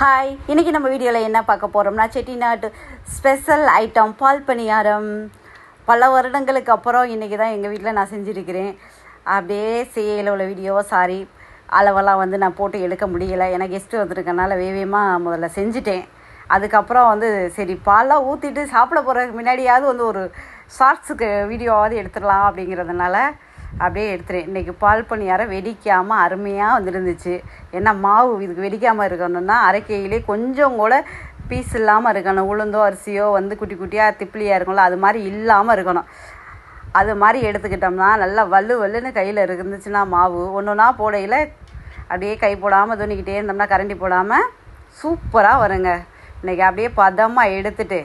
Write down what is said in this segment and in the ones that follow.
Hi இன்றைக்கி நம்ம வீடியோவில் என்ன பார்க்க போகிறோம்னா செட்டிநாட்டு ஸ்பெஷல் ஐட்டம் பால் பணியாரம் பல வருடங்களுக்கு அப்புறம் இன்றைக்கி தான் எங்கள் வீட்டில் நான் செஞ்சுருக்கிறேன். அப்படியே செய்யல உள்ள வீடியோ சாரி அளவெல்லாம் வந்து நான் போட்டு எடுக்க முடியலை. ஏன்னா கெஸ்ட்டு வந்திருக்கனால வேகமாக முதல்ல செஞ்சுட்டேன். அதுக்கப்புறம் வந்து சரி பால்லாம் ஊற்றிட்டு சாப்பிட போகிறதுக்கு முன்னாடியாவது வந்து ஒரு ஷார்ட்ஸுக்கு வீடியோவாவது எடுத்துடலாம் அப்படிங்கிறதுனால அப்படியே எடுத்துட்டேன் இன்றைக்கி பால் பணியாரம் வெடிக்காமல் அருமையாக வந்துருந்துச்சு. ஏன்னா மாவு இதுக்கு வெடிக்காமல் இருக்கணும்னா அரைக்கையிலே கொஞ்சம் கூட பீஸ் இல்லாமல் இருக்கணும். உளுந்தோ அரிசியோ வந்து குட்டி குட்டியாக திப்பிலியாக இருக்கும்ல அது மாதிரி இல்லாமல் இருக்கணும். அது மாதிரி எடுத்துக்கிட்டோம்னா நல்லா வலு வலுன்னு கையில் இருந்துச்சுன்னா மாவு. ஒன்று ஒன்றா போடையில் அப்படியே கை போடாமல் துணிக்கிட்டே இருந்தோம்னா கரண்டி போடாமல் சூப்பராக வருங்க. இன்றைக்கி அப்படியே பதமாக எடுத்துகிட்டு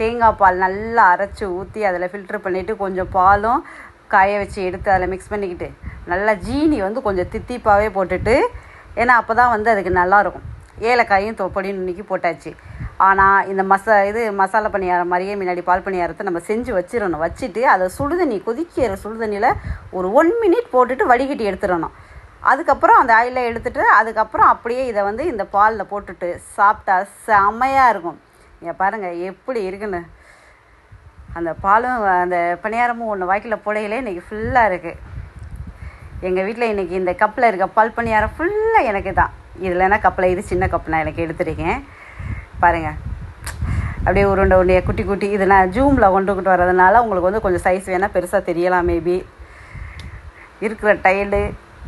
தேங்காய் பால் நல்லா அரைச்சி ஊற்றி அதில் ஃபில்ட்ரு பண்ணிவிட்டு கொஞ்சம் பாலும் காய வச்சு எடுத்து அதில் மிக்ஸ் பண்ணிக்கிட்டு நல்லா ஜீனி வந்து கொஞ்சம் தித்திப்பாகவே போட்டுட்டு ஏன்னா அப்போ தான் வந்து அதுக்கு நல்லாயிருக்கும் ஏலக்காயும் தொப்படியும் இன்றைக்கி போட்டாச்சு. ஆனால் இந்த மசா இது மசாலா பணியாரம் மாதிரியே முன்னாடி பால் பணியாரத்தை நம்ம செஞ்சு வச்சிடணும் வச்சுட்டு அதை சுடுதண்ணி கொதிக்கிற சுடுதண்ணியில் ஒரு ஒன் மினிட் போட்டுட்டு வடிகட்டி எடுத்துடணும். அதுக்கப்புறம் அந்த ஆயிலை எடுத்துட்டு அதுக்கப்புறம் அப்படியே இதை வந்து இந்த பாலில் போட்டுட்டு சாப்பிட்டா செம்மையாக இருக்கும். இங்கே பாருங்கள் எப்படி இருக்குன்னு. அந்த பாலும் அந்த பணியாரமும் ஒன்று வாய்க்கில் புடையிலே இன்றைக்கி ஃபுல்லாக இருக்குது எங்கள் வீட்டில் இன்றைக்கி இந்த கப்பில் இருக்க பால் பணியாரம் ஃபுல்லாக எனக்கு தான். இதில்னா கப்பில்? இது சின்ன கப் நான் எனக்கு எடுத்துருக்கேன். பாருங்கள் அப்படியே உருண்டை உருண்டையாக குட்டி குட்டி. இது நான் ஜூமில் கொண்டுக்கிட்டு வர்றதுனால உங்களுக்கு வந்து கொஞ்சம் சைஸ் வேணால் பெருசாக தெரியலாம் மேபி இருக்கிற டயர்டு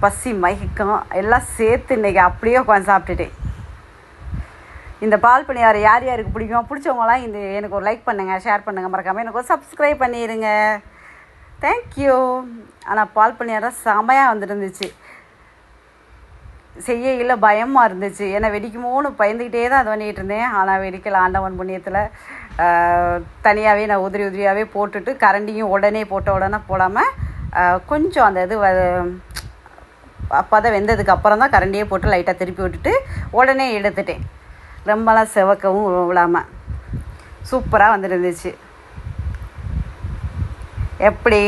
பசி மயக்கம் எல்லாம் சேர்த்து இன்றைக்கி அப்படியே உட்காந்து சாப்பிட்டுட்டேன். இந்த பால் பணியாரம் யார் யாருக்கு பிடிக்கும்? பிடிச்சவங்களாம் இந்த எனக்கு ஒரு லைக் பண்ணுங்கள் ஷேர் பண்ணுங்கள் மறக்காமல் எனக்கு ஒரு சப்ஸ்கிரைப் பண்ணிடுங்க தேங்க்யூ ஆனால் பால் பணியாரம் செமையாக வந்துருந்துச்சு செய்யல பயமாக இருந்துச்சு. ஏன்னா வெடிக்குமோன்னு பயந்துக்கிட்டே தான் அது பண்ணிகிட்டு இருந்தேன். ஆனால் வெடிக்கல ஆண்டவன் புண்ணியத்தில். தனியாகவே நான் உதிரி உதிரியாகவே போட்டுட்டு கரண்டியும் உடனே போட்ட உடனே போடாமல் கொஞ்சம் அந்த இது வ அப்போ தான் வெந்ததுக்கு அப்புறம் தான் கரண்டியே போட்டு லைட்டாக திருப்பி விட்டுட்டு உடனே எடுத்துட்டேன். ரொம்பலாம் செவக்கவும் விடாமல் சூப்பராக வந்துருந்துச்சு எப்படி?